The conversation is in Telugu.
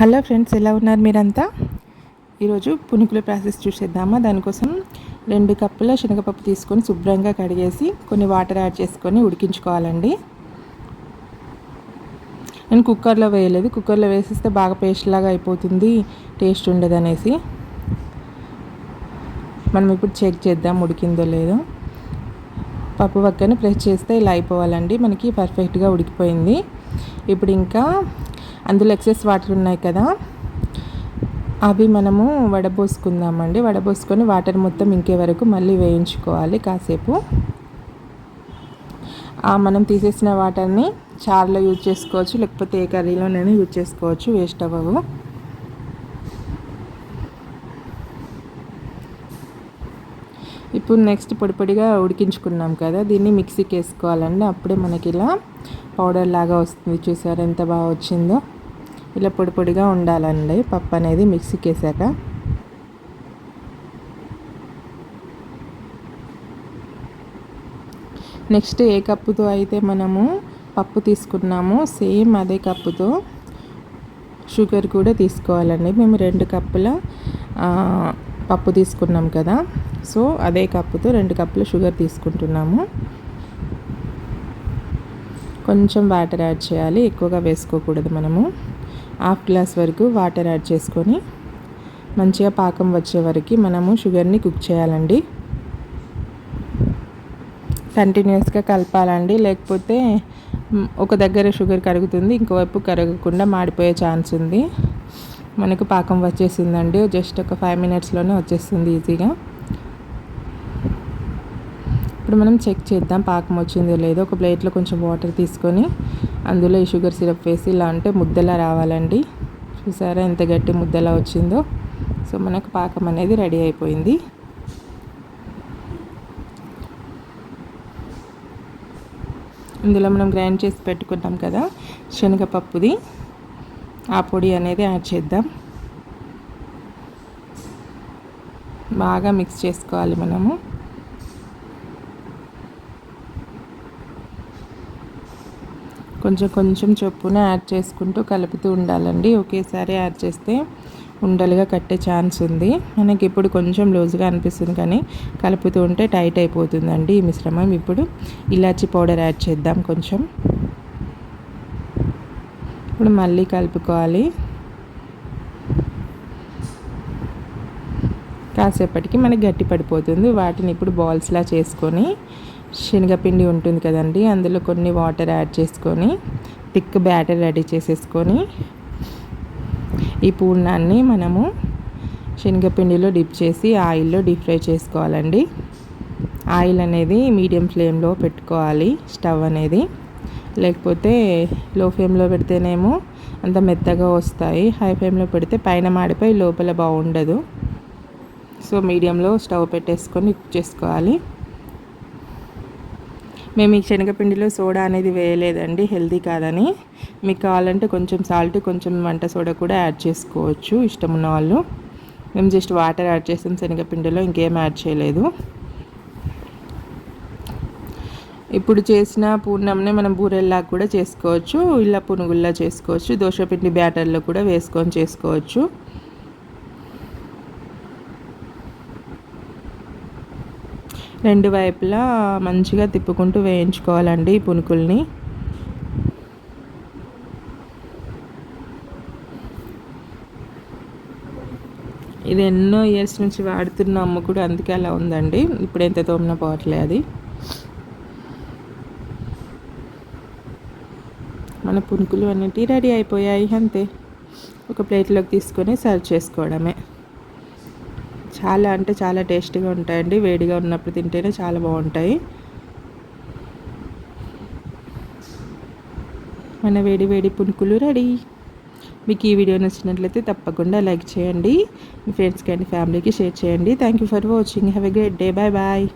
హలో ఫ్రెండ్స్ ఎలా ఉన్నారు మీరంతా? ఈరోజు పునుకుల ప్రాసెస్ చూసేద్దామా? దానికోసం రెండు కప్పుల శనగపప్పు తీసుకొని శుభ్రంగా కడిగేసి కొన్ని వాటర్ యాడ్ చేసుకొని ఉడికించుకోవాలండి. నేను కుక్కర్లో వేయలేదు. కుక్కర్లో వేసిస్తే బాగా పేస్ట్ లాగా అయిపోతుంది టేస్ట్ ఉండదు అనేసి మనం ఇప్పుడు చెక్ చేద్దాం ఉడికిందో లేదో. పప్పు పక్కన ప్రెస్ చేస్తే ఇలా అయిపోవాలండి. మనకి పర్ఫెక్ట్గా ఉడికిపోయింది. ఇప్పుడు ఇంకా అందులో ఎక్సెస్ వాటర్ ఉన్నాయి కదా. అవి మనము వడబోసుకుందామండి. వడబోసుకొని వాటర్ మొత్తం ఇంకే వరకు మళ్ళీ వేయించుకోవాలి కాసేపు. మనం తీసేసిన వాటర్ని చార్లో యూజ్ చేసుకోవచ్చు లేకపోతే ఏ కర్రీలోనైనా యూజ్ చేసుకోవచ్చు వేస్ట్ అవ్వవు. ఇప్పుడు నెక్స్ట్ పొడి పొడిగా ఉడికించుకున్నాం కదా దీన్ని మిక్సీకి వేసుకోవాలండి. అప్పుడే మనకి ఇలా పౌడర్ లాగా వస్తుంది చూసారు ఎంత బాగా వచ్చిందో. ఇలా పొడి పొడిగా ఉండాలండి. పప్పు అనేది మిక్సీకి వేసాక నెక్స్ట్ ఏ కప్పుతో అయితే మనము పప్పు తీసుకున్నామో సేమ్ అదే కప్పుతో షుగర్ కూడా తీసుకోవాలండి. మేము రెండు కప్పుల పప్పు తీసుకున్నాం కదా. సో అదే కప్పుతో రెండు కప్పుల షుగర్ తీసుకుంటున్నాము. కొంచెం వాటర్ యాడ్ చేయాలి. ఎక్కువగా వేసుకోకూడదు మనము. హాఫ్ గ్లాస్ వరకు వాటర్ యాడ్ చేసుకొని మంచిగా పాకం వచ్చే వరకు మనము షుగర్ని కుక్ చేయాలండి. కంటిన్యూస్గా కలపాలండి. లేకపోతే ఒక దగ్గర షుగర్ కరుగుతుంది ఇంకోవైపు కరగకుండా మాడిపోయే ఛాన్స్ ఉంది. మనకు పాకం వచ్చేసిందండి. జస్ట్ ఒక ఫైవ్ మినిట్స్లోనే వచ్చేస్తుంది ఈజీగా. ఇప్పుడు మనం చెక్ చేద్దాం పాకం వచ్చిందో లేదో. ఒక ప్లేట్లో కొంచెం వాటర్ తీసుకొని అందులో ఈ షుగర్ సిరప్ వేసి ఇలా అంటే ముద్దలా రావాలండి. చూసారా ఎంత గట్టి ముద్దలా వచ్చిందో. సో మనకు పాకం అనేది రెడీ అయిపోయింది. ఇందులో మనం గ్రైండ్ చేసి పెట్టుకుంటాం కదా శనగపప్పుది. ఆ పొడి అనేది యాడ్ చేద్దాం. బాగా మిక్స్ చేసుకోవాలి మనము. కొంచెం కొంచెం చొప్పున యాడ్ చేసుకుంటూ కలుపుతూ ఉండాలండి. ఒకేసారి యాడ్ చేస్తే ఉండలుగా కట్టే ఛాన్స్ ఉంది. మనకి ఇప్పుడు కొంచెం లూజ్గా అనిపిస్తుంది కానీ కలుపుతూ ఉంటే టైట్ అయిపోతుందండి ఈ మిశ్రమం. ఇప్పుడు ఇలాచి పౌడర్ యాడ్ చేద్దాం కొంచెం. ఇప్పుడు మళ్ళీ కలుపుకోవాలి. కాసేపటికి మనకి గట్టి పడిపోతుంది. వాటిని ఇప్పుడు బాల్స్లా చేసుకొని శనగపిండి ఉంటుంది కదండి అందులో కొన్ని వాటర్ యాడ్ చేసుకొని థిక్ బ్యాటర్ రెడీ చేసేసుకొని ఈ పూర్ణాన్ని మనము శనగపిండిలో డిప్ చేసి ఆయిల్లో డీప్ ఫ్రై చేసుకోవాలండి. ఆయిల్ అనేది మీడియం ఫ్లేమ్లో పెట్టుకోవాలి స్టవ్ అనేది. లేకపోతే లో ఫ్లేమ్లో పెడితేనేమో అంత మెత్తగా వస్తాయి హై ఫ్లేమ్లో పెడితే పైన మాడిపోయి లోపల బాగుండదు. సో మీడియంలో స్టవ్ పెట్టేసుకొని కుక్ చేసుకోవాలి. మేము ఈ శనగపిండిలో సోడా అనేది వేయలేదండి హెల్దీ కాదని. మీకు కావాలంటే కొంచెం సాల్ట్ కొంచెం వంట సోడా కూడా యాడ్ చేసుకోవచ్చు ఇష్టం ఉన్న వాళ్ళు. మేము జస్ట్ వాటర్ యాడ్ చేసాం శనగపిండిలో ఇంకేం యాడ్ చేయలేదు. ఇప్పుడు చేసిన పూర్ణంని మనం బూరెల్లా కూడా చేసుకోవచ్చు ఇలా పునుగుల్లా చేసుకోవచ్చు దోశపిండి బ్యాటర్లో కూడా వేసుకొని చేసుకోవచ్చు. రెండు వైపులా మంచిగా తిప్పుకుంటూ వేయించుకోవాలండి ఈ పునుకుల్ని. ఇది ఎన్నో ఇయర్స్ నుంచి వాడుతున్న అమ్మ కూడా అందుకే అలా ఉందండి. ఇప్పుడు ఎంత తోమిన పోవట్లే అది. మన పునుకులు అన్నిటి రెడీ అయిపోయాయి అంతే. ఒక ప్లేట్లోకి తీసుకొని సర్వ్ చేసుకోవడమే. చాలా అంటే చాలా టేస్టీగా ఉంటాయండి. వేడిగా ఉన్నప్పుడు తింటేనే చాలా బాగుంటాయి. మన వేడి వేడి పునుకులు రెడీ. మీకు ఈ వీడియో నచ్చినట్లయితే తప్పకుండా లైక్ చేయండి. మీ ఫ్రెండ్స్కి అండ్ ఫ్యామిలీకి షేర్ చేయండి. Thank you for watching have a great day bye bye